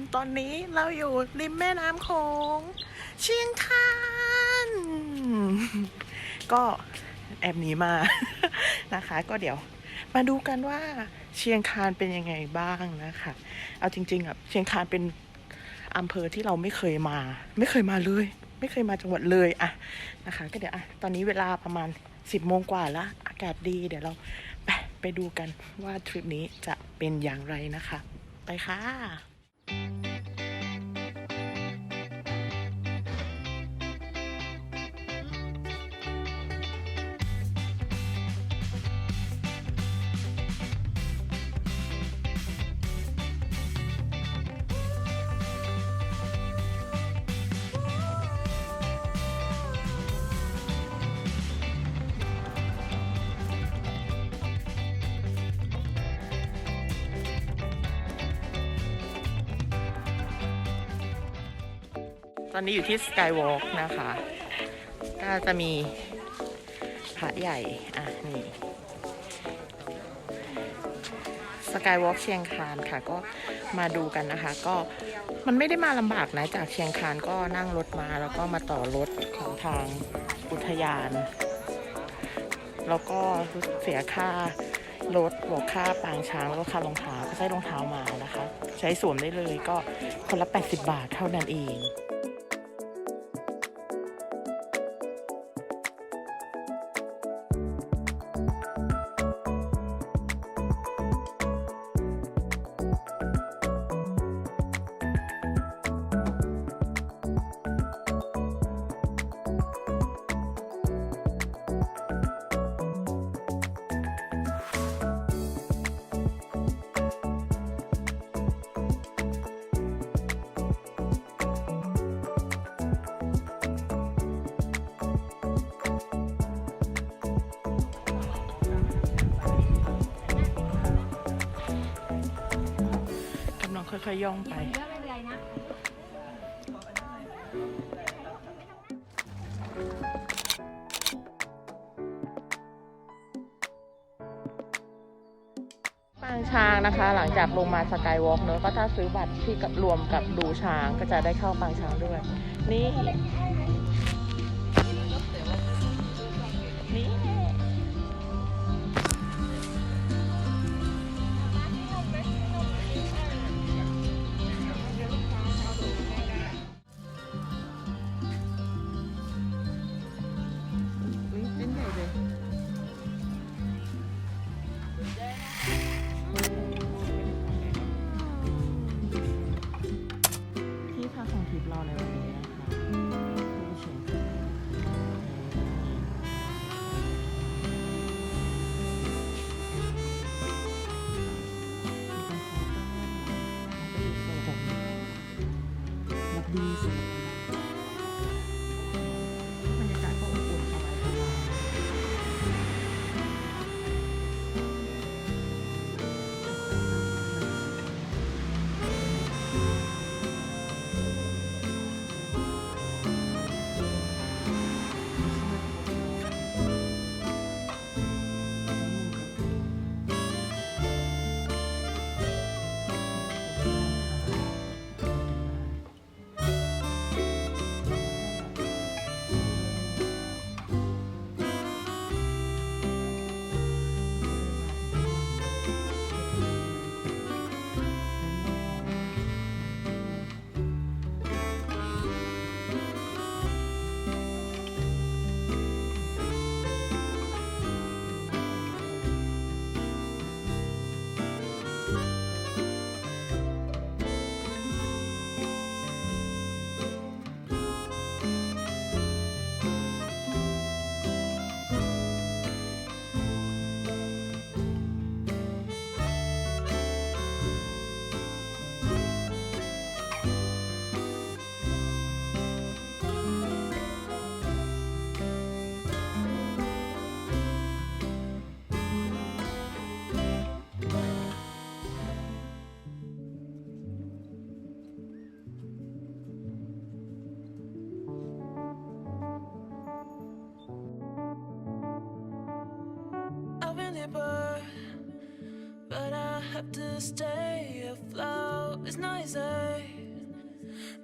นตอนนี้เราอยู่ริมแม่น้ำโขงเชียงคานก็แอบหนีมานะคะ ก็เดี๋ยวมาดูกันว่าเชียงคานเป็นยังไงบ้างนะคะ เอาจริง ๆอะเชียงคานเป็นอำเภอที่เราไม่เคยมา ไม่เคยมาเลย ไม่เคยมาจังหวัดเลยอะนะคะ ก็เดี๋ยวอะตอนนี้เวลาประมาณ10โมงกว่าล้วอากาศดี เดี๋ยวเราไปไปดูกันว่าทริปนี้จะเป็นอย่างไรนะคะ ไปค่ะ ตอนนี้อยู่ที่สกายวอล์กนะคะก็จะมีพระใหญ่ อะ นี่สกายวอล์กเชียงคานค่ะ ก็มาดูกันนะคะ ก็มันไม่ได้มาลำบากนะ จากเชียงคานก็นั่งรถมาแล้วก็มาต่อรถของทางอุทยาน แล้วก็เสียค่ารถบวกค่าปางช้างแล้วก็ค่ารองเท้าก็ใช้รองเท้ามานะคะ ใช้สวมได้เลยก็คนละ 80 บาทเท่านั้นเอง ค่อยๆย่องไปเยอะไม่เป็นไรนะปางช้างนะคะ หลังจากลงมาสกายวอล์กเนอะก็ถ้าซื้อบัตรที่กับรวมกับดูช้างก็จะได้เข้าปางช้างด้วย นี่ นี่ paper. But I have to stay afloat. It's nicer.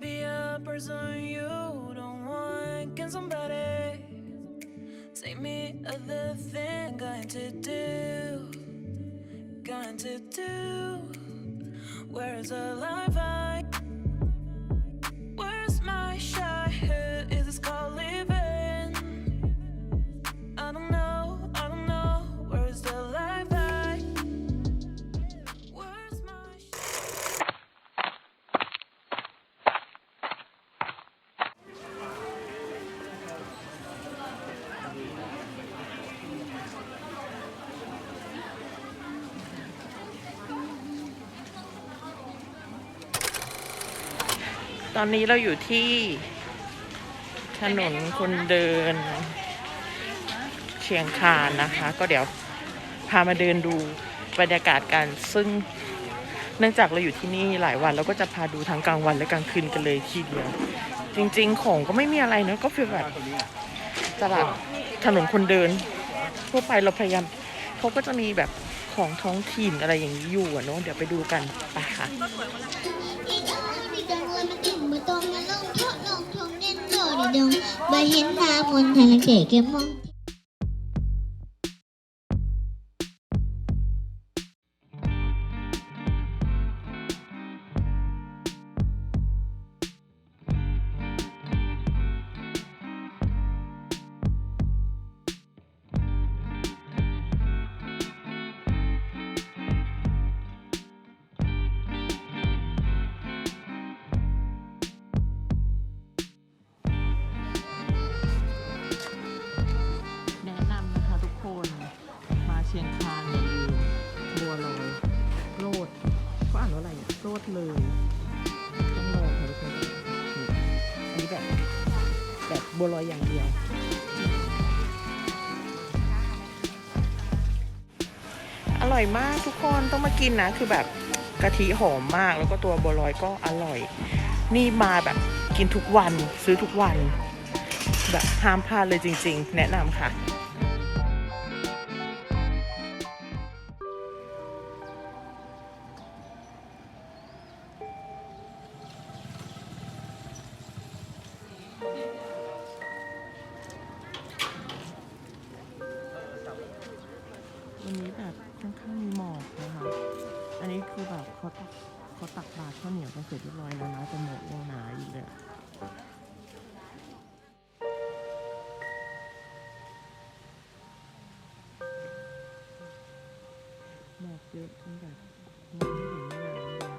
Be a person you don't want. Can somebody take me other thing? Going to do, going to do. Where's the life? I ตอนนี้เราอยู่ที่ถนนคนเดิน เชียงคานนะคะ ก็เดี๋ยวพามาเดินดูบรรยากาศกัน ซึ่งเนื่องจากเราอยู่ที่นี่หลายวันเราก็จะพาดูทั้งกลางวันและกลางคืนกันเลยทีเดียว จริงๆ ของก็ไม่มีอะไรเนะก็ฟีลแบบตลาดถนนคนเดินทั่วไปเราพยายามเขาก็จะมีแบบของท้องถิ่นอะไรอย่างนี้อยู่อะเนาะเดี๋ยวไปดูกันไปค่ะ อีดองมีกังวลมันถึงมาตรงมาลงเท เลยต้องลองค่ะทุกคนนี่อันนี้แบบแบบบัวลอยอย่างเดียว อร่อยมากทุกคนต้องมากินนะ คือแบบกะทิหอมมากแล้วก็ตัวบัวลอยก็อร่อย นี่มาแบบกินทุกวันซื้อทุกวัน แบบห้ามพลาดเลยจริง ๆ แนะนำค่ะ วันนี้แบบค่อนข้างมีหมอกนะคะ อันนี้คือแบบเขาตักเขาตักบาตรข้าวเหนียวกันเสร็จเรียบร้อยแล้วนะแต่หมอกยังหนาอยู่เลยหมอกเยอะจนแบบมองไม่เห็นแม่น้ำเลย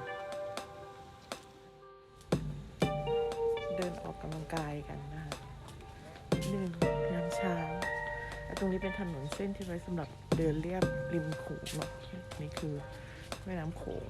เดินออกกำลังกายกันนะคะหนึ่งยามเช้า ตรงนี้เป็นถนนเส้นที่ไว้สำหรับเดินเรียบริมโขงเนาะนี่คือแม่น้ำโขง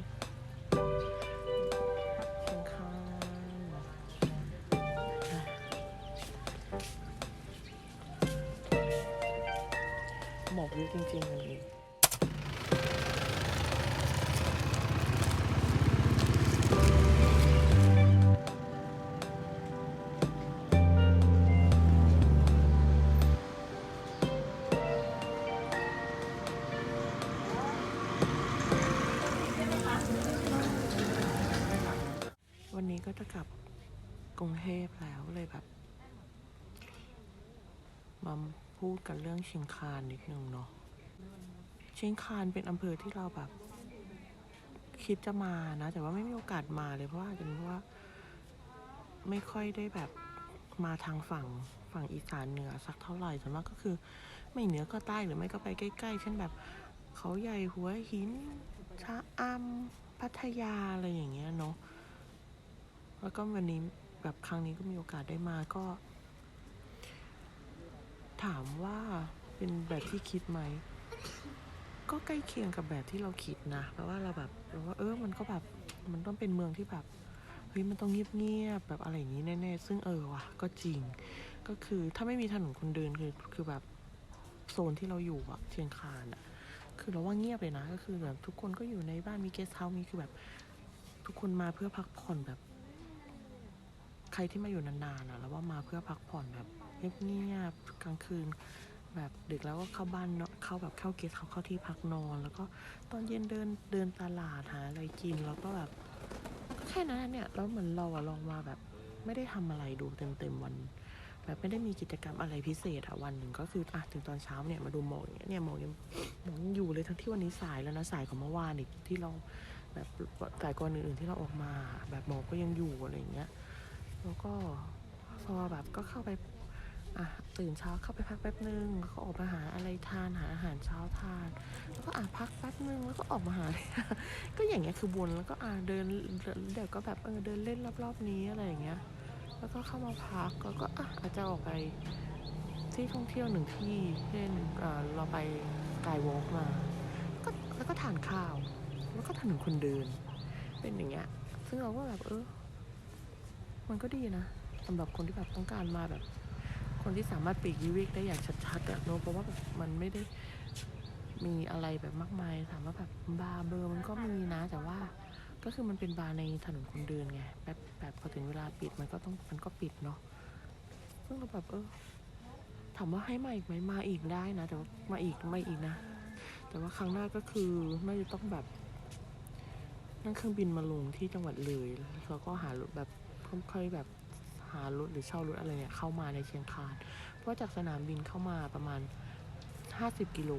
มาพูดกันเรื่องเชียงคานนิดนึงเนาะเชียงคานเป็นอำเภอที่เราแบบ คิดจะมานะ แต่ว่าไม่มีโอกาสมาเลยเพราะว่าอาจจะเป็นเพราะว่า ไม่ค่อยได้แบบมาทางฝั่งฝั่งอีสานเหนือสักเท่าไหร่ส่วนมากก็คือ ไม่เหนือก็ใต้หรือไม่ก็ไปใกล้ๆเช่นแบบ เขาใหญ่หัวหินชะอำพัทยาอะไรอย่างเงี้ยเนาะแล้วก็วันนี้แบบครั้งนี้ก็มีโอกาสได้มาก็ ถามว่าเป็นแบบที่คิดไหม ก็ใกล้เคียงกับแบบที่เราคิดนะแปลว่าเราแบบเราว่าเออมันก็แบบมันต้องเป็นเมืองที่แบบเฮ้ยมันต้องเงียบๆแบบอะไรอย่างนี้แน่ๆซึ่งเออว่ะก็จริง ก็คือถ้าไม่มีถนนคนเดินคือคือแบบโซนที่เราอยู่อะเชียงคานอะคือเราว่าเงียบเลยนะ ก็คือแบบทุกคนก็อยู่ในบ้านมีเกสเฮาส์มีคือแบบ ทุกคนมาเพื่อพักผ่อนแบบ ใครที่มาอยู่นานๆอะแล้วว่ามาเพื่อพักผ่อนแบบ เงียบๆกลางคืน แบบดึกแล้วก็เข้าบ้านเนาะเข้าแบบเข้าเกสเขาเข้าที่พักนอน แล้วก็ตอนเย็นเดินเดินตลาดหาอะไรกินแล้วก็แบบก็แค่นั้นเนี่ยแล้วเหมือนเราอะลองมาแบบไม่ได้ทำอะไรดูเต็มเต็มๆวัน แบบไม่ได้มีกิจกรรมอะไรพิเศษอะวันหนึ่งก็คืออะถึงตอนเช้าเนี่ยมาดูหมอกอย่างเงี้ยเนี่ยหมอกยังหมอกยังอยู่เลยทั้งที่วันนี้สายแล้วนะสายของเมื่อวานอีกที่เราแบบสายก่อนอื่นๆที่เราออกมา แบบหมอกก็ยังอยู่อะไรอย่างเงี้ย แล้วก็พอแบบก็เข้าไป อะตื่นเช้าเข้าไปพักแป๊บนึงแล้วก็ออกมาหาอะไรทานหาอาหารเช้าทาน แล้วก็อะพักแป๊บนึงแล้วก็ออกมาหา ก็อย่างเงี้ยคือวนแล้วก็อะเดินเดี๋ยวก็แบบเออเดินเล่นรอบๆนี้อะไรอย่างเงี้ย แล้วก็เข้ามาพักแล้วก็อะอาจจะออกไปที่ท่องเที่ยวหนึ่งที่เช่นเอ่อเราไปกายวอล์กมาก็แล้วก็ทานข้าว แล้วก็ถนนคนเดิน เป็นอย่างเงี้ย ซึ่งเราก็แบบเออ มันก็ดีนะสำหรับคนที่แบบต้องการมาแบบ คนที่สามารถปีกวิเวกได้อย่างชัดๆอะเนอะเพราะว่าแบบมันไม่ได้มีอะไรแบบมากมายถามว่าแบบบาร์เบอร์มันก็มีนะ แต่ว่าก็คือมันเป็นบาร์ในถนนคนเดินไงแบบแบบพอถึงเวลาปิดมันก็ต้องมันก็ปิดเนาะซึ่งเราแบบเออถามว่าให้มาอีกไหมมาอีกได้นะ แต่ว่ามาอีกมาอีกนะ แต่ว่าครั้งหน้าก็คือน่าจะต้องแบบนั่งเครื่องบินมาลงที่จังหวัดเลยแล้วก็หารถแบบค่อยๆแบบ หารถหรือเช่ารถอะไรเนี่ยเข้ามาในเชียงคาน เพราะจากสนามบินเข้ามาประมาณ 50 กิโล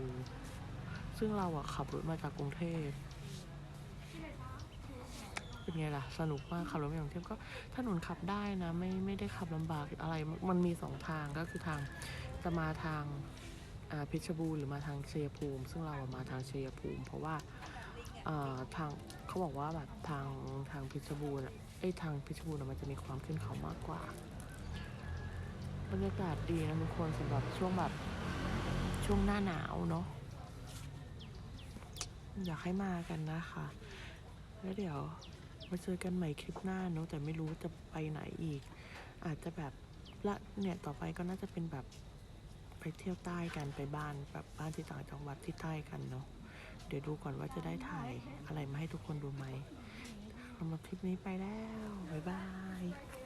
ซึ่งเราอะขับรถมาจากกรุงเทพเป็นไงล่ะ สนุกมากขับรถมาจากรุงเทพก็ถนนขับได้นะ ไม่ไม่ได้ขับลำบากอะไร มันมีสองทางก็คือทางจะมาทางเพชรบูรณ์หรือมาทางเชัยภูมิ ซึ่งเราอะมาทางเชัยภูมิ เพราะว่าทางเขาบอกว่าแบบทางทางเพชรบูรณ์อะ อ้ทางเพชรบูรณ์มันจะมีความขึ้นเขามากกว่า บรรยากาศดีนะทุกคนสำหรับช่วงแบบช่วงหน้าหนาวเนาะอยากให้มากันนะคะ แล้วเดี๋ยวมาเจอกันใหม่คลิปหน้าเนาะแต่ไม่รู้จะไปไหนอีก อาจจะแบบละเนี่ยต่อไปก็น่าจะเป็นแบบไปเที่ยวใต้กันไปบ้านแบบบ้านที่ต่างจังหวัดที่ใต้กันเนาะเดี๋ยวดูก่อนว่าจะได้ถ่ายอะไรมาให้ทุกคนดูไหมำหรับคลิปนี้ไปแล้ว บ๊ายบาย